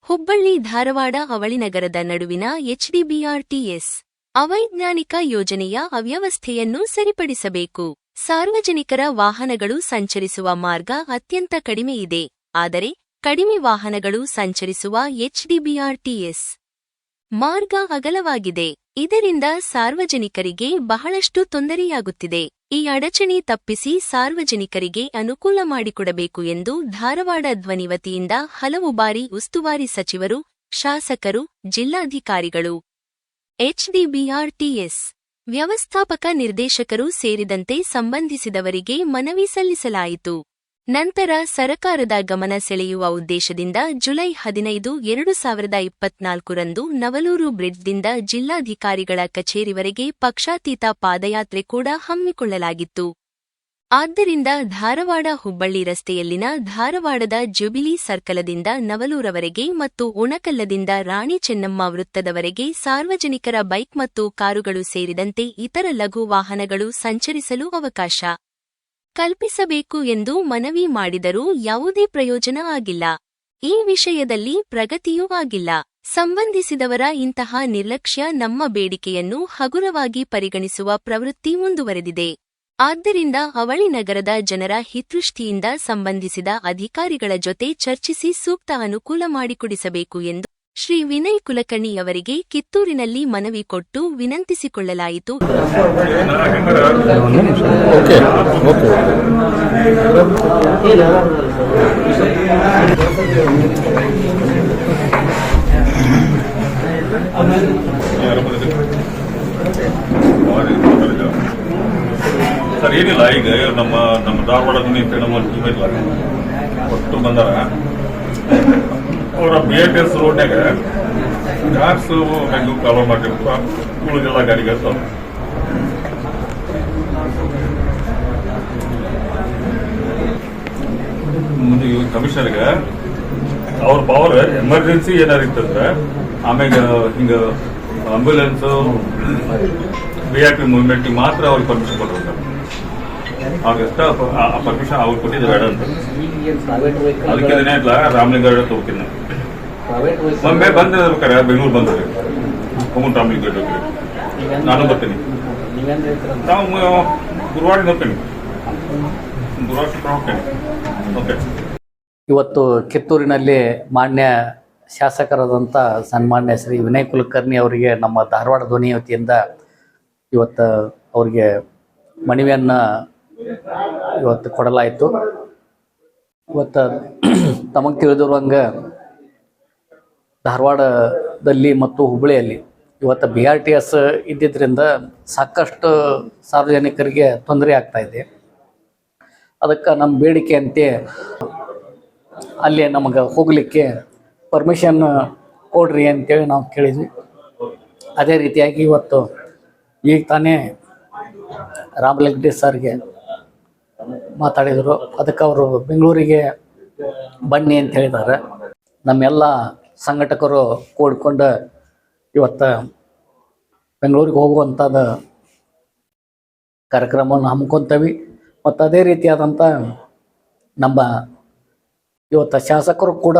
ಹುಬ್ಬಳ್ಳಿ ಧಾರವಾಡ ಅವಳಿ ನಗರದ ನಡುವಿನ ಎಚ್ಡಿಬಿಆರ್ಟಿಎಸ್ ಅವೈಜ್ಞಾನಿಕ ಯೋಜನೆಯ ಅವ್ಯವಸ್ಥೆಯನ್ನು ಸರಿಪಡಿಸಬೇಕು. ಸಾರ್ವಜನಿಕರ ವಾಹನಗಳು ಸಂಚರಿಸುವ ಮಾರ್ಗ ಅತ್ಯಂತ ಕಡಿಮೆ ಇದೆ. ಆದರೆ ಕಡಿಮೆ ವಾಹನಗಳು ಸಂಚರಿಸುವ ಎಚ್ಡಿಬಿಆರ್ಟಿಎಸ್ ಮಾರ್ಗ ಅಗಲವಾಗಿದೆ. ಇದರಿಂದ ಸಾರ್ವಜನಿಕರಿಗೆ ಬಹಳಷ್ಟು ತೊಂದರೆಯಾಗುತ್ತಿದೆ. ಈ ಅಡಚಣೆ ತಪ್ಪಿಸಿ ಸಾರ್ವಜನಿಕರಿಗೆ ಅನುಕೂಲ ಮಾಡಿಕೊಡಬೇಕು ಎಂದು ಧಾರವಾಡ ಧ್ವನಿ ವತಿಯಿಂದ ಹಲವು ಬಾರಿ ಉಸ್ತುವಾರಿ ಸಚಿವರು, ಶಾಸಕರು, ಜಿಲ್ಲಾಧಿಕಾರಿಗಳು ಎಚ್ಡಿಬಿಆರ್ಟಿಎಸ್ ವ್ಯವಸ್ಥಾಪಕ ನಿರ್ದೇಶಕರು ಸೇರಿದಂತೆ ಸಂಬಂಧಿಸಿದವರಿಗೆ ಮನವಿ ಸಲ್ಲಿಸಲಾಯಿತು. ನಂತರ ಸರಕಾರದ ಗಮನ ಸೆಳೆಯುವ ಉದ್ದೇಶದಿಂದ ಜುಲೈ ಹದಿನೈದು, ಎರಡು ಸಾವಿರದ ಇಪ್ಪತ್ನಾಲ್ಕರಂದು ನವಲೂರು ಬ್ರಿಡ್ಜ್ದಿಂದ ಜಿಲ್ಲಾಧಿಕಾರಿಗಳ ಕಚೇರಿವರೆಗೆ ಪಕ್ಷಾತೀತ ಪಾದಯಾತ್ರೆ ಕೂಡ ಹಮ್ಮಿಕೊಳ್ಳಲಾಗಿತ್ತು. ಆದ್ದರಿಂದ ಧಾರವಾಡ ಹುಬ್ಬಳ್ಳಿ ರಸ್ತೆಯಲ್ಲಿನ ಧಾರವಾಡದ ಜುಬಿಲಿ ಸರ್ಕಲದಿಂದ ನವಲೂರವರೆಗೆ ಮತ್ತು ಉಣಕಲ್ಲದಿಂದ ರಾಣಿ ಚೆನ್ನಮ್ಮ ವೃತ್ತದವರೆಗೆ ಸಾರ್ವಜನಿಕರ ಬೈಕ್ ಮತ್ತು ಕಾರುಗಳು ಸೇರಿದಂತೆ ಇತರ ಲಘು ವಾಹನಗಳು ಸಂಚರಿಸಲು ಅವಕಾಶ. ಕಲ್ಪಿಸಬೇಕು ಎಂದು ಮನವಿ ಮಾಡಿದರೂ ಯಾವುದೇ ಪ್ರಯೋಜನ ಆಗಿಲ್ಲ. ಈ ವಿಷಯದಲ್ಲಿ ಪ್ರಗತಿಯೂ ಆಗಿಲ್ಲ. ಸಂಬಂಧಿಸಿದವರ ಇಂತಹ ನಿರ್ಲಕ್ಷ್ಯ ನಮ್ಮ ಬೇಡಿಕೆಯನ್ನು ಹಗುರವಾಗಿ ಪರಿಗಣಿಸುವ ಪ್ರವೃತ್ತಿ ಮುಂದುವರೆದಿದೆ. ಆದ್ದರಿಂದ ಅವಳಿ ನಗರದ ಜನರ ಹಿತೃಷ್ಟಿಯಿಂದ ಸಂಬಂಧಿಸಿದ ಅಧಿಕಾರಿಗಳ ಜೊತೆ ಚರ್ಚಿಸಿ ಸೂಕ್ತ ಅನುಕೂಲ ಮಾಡಿಕೊಡಿಸಬೇಕು ಎಂದು ಶ್ರೀ ವಿನಯ್ ಕುಲಕರ್ಣಿ ಅವರಿಗೆ ಕಿತ್ತೂರಿನಲ್ಲಿ ಮನವಿ ಕೊಟ್ಟು ವಿನಂತಿಸಿಕೊಳ್ಳಲಾಯಿತು. Okay okay. ಸರ್ ಏನಿಲ್ಲ ಈಗ ನಮ್ಮ ನಮ್ಮ ಧಾರವಾಡದಲ್ಲಿ ನಮ್ಮ ಒಟ್ಟು ಬಂದಾರ. ಅವರ ಬಿ ಎಟ್ ಎಸ್ ರೋಡ್ನಾಗ ಕಾರ್ಸ್ ಬೆಂಗಳೂರು ಕಾಲೋ ಮಾಡಿರ್ತಾರ ಉಳಿದೆಲ್ಲ ಗಾಡಿಗೆ ಇರ್ತಾವ ಮುಂದೆ ಕಮಿಷನರ್ಗೆ ಅವ್ರ ಪವರ್ ಎಮರ್ಜೆನ್ಸಿ ಏನಾರು ಇತ್ತಂದ್ರೆ ಆಮ್ಯಾಗ ಹಿಂಗ ambulance V I P movement ಮಾತ್ರ ಅವ್ರಿಗೆ ಪರ್ಮಿಷನ್ ಕೊಡ್ಬೇಕು ಅವ್ರಿಗಷ್ಟ ಆ ಪರ್ಮಿಷನ್ ಅವ್ರು ಕೊಟ್ಟಿದ್ದು ಬೇಡ ಅಂತ. ಅದಕ್ಕೆ ಇದನ್ನೇ ಇಲ್ಲ ತೋಕಿನ. ಒಮ್ಮೆ ಬಂದ್ರೆ ಬೇಕಾರೆ ಬೆಂಗಳೂರು ಬಂದ್ರೆ. ಹೋಗ್ಬಿಟ್ಟು ರಾಮಲಿಂಗಾರೆಡ್ಡಿ ಹೋಗಿ ನಾನು ಬರ್ತೀನಿ. ನಾವು ಗುರುವಾರ ಹೋಗ್ತೀನಿ. ಗುರುವಾರ ಹೋಗ್ತೀನಿ. ಓಕೆ. ಇವತ್ತು ಕಿತ್ತೂರಿನಲ್ಲಿ ಮಾನ್ಯ ಶಾಸಕರಾದಂಥ ಸನ್ಮಾನ್ಯ ಶ್ರೀ ವಿನಯ್ ಕುಲಕರ್ಣಿ ಅವರಿಗೆ ನಮ್ಮ ಧಾರವಾಡ ಧ್ವನಿ ವತಿಯಿಂದ ಇವತ್ತು ಅವರಿಗೆ ಮನವಿಯನ್ನು ಇವತ್ತು ಕೊಡಲಾಯಿತು. ಇವತ್ತು ತಮಗೆ ತಿಳಿದಿರುವಂಗೆ ಧಾರವಾಡದಲ್ಲಿ ಮತ್ತು ಹುಬ್ಬಳ್ಳಿಯಲ್ಲಿ. ಇವತ್ತು ಬಿ ಆರ್ ಟಿ ಎಸ್ ಇದ್ದಿದ್ದರಿಂದ ಸಾಕಷ್ಟು ಸಾರ್ವಜನಿಕರಿಗೆ ತೊಂದರೆ ಆಗ್ತಾ ಇದೆ. ಅದಕ್ಕೆ ನಮ್ಮ ಬೇಡಿಕೆ ಅಂತೆ ಅಲ್ಲಿ ನಮಗೆ ಹೋಗಲಿಕ್ಕೆ ಪರ್ಮಿಷನ್ ಕೊಡ್ರಿ ಅಂತೇಳಿ ನಾವು ಕೇಳಿದ್ವಿ. ಅದೇ ರೀತಿಯಾಗಿ ಇವತ್ತು ಈಗ ತಾನೇ ರಾಮಲಿಂಗಡಿ ಸರ್ಗೆ ಮಾತಾಡಿದರು. ಅದಕ್ಕೆ ಅವರು ಬೆಂಗಳೂರಿಗೆ ಬನ್ನಿ ಅಂತ ಹೇಳಿದ್ದಾರೆ. ನಮ್ಮೆಲ್ಲ ಸಂಘಟಕರು ಕೂಡ್ಕೊಂಡು ಇವತ್ತು ಬೆಂಗಳೂರಿಗೆ ಹೋಗುವಂಥದ್ದು ಕಾರ್ಯಕ್ರಮವನ್ನು ಹಮ್ಮಿಕೊತೀವಿ. ಮತ್ತು ಅದೇ ರೀತಿಯಾದಂಥ ನಮ್ಮ ಇವತ್ತು ಶಾಸಕರು ಕೂಡ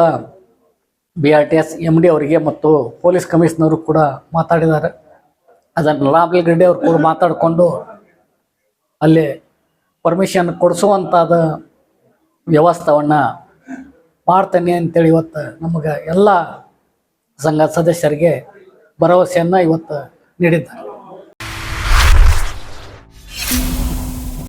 B R T S M D ಅವರಿಗೆ ಮತ್ತು ಪೊಲೀಸ್ ಕಮಿಷನರು ಕೂಡ ಮಾತಾಡಿದ್ದಾರೆ. ಅದನ್ನು ರಾಮಲಿಂಗರೆಡ್ಡಿ ಅವರು ಕೂಡ ಮಾತಾಡಿಕೊಂಡು ಅಲ್ಲಿ ಪರ್ಮಿಷನ್ ಕೊಡಿಸುವಂಥದ್ದು ವ್ಯವಸ್ಥೆಯನ್ನು ಮಾಡ್ತೇನೆ ಅಂತೇಳಿ ಇವತ್ತು ನಮಗೆ ಎಲ್ಲ ಸಂಘ ಸದಸ್ಯರಿಗೆ ಭರವಸೆಯನ್ನು ಇವತ್ತು ನೀಡಿದ್ದಾರೆ.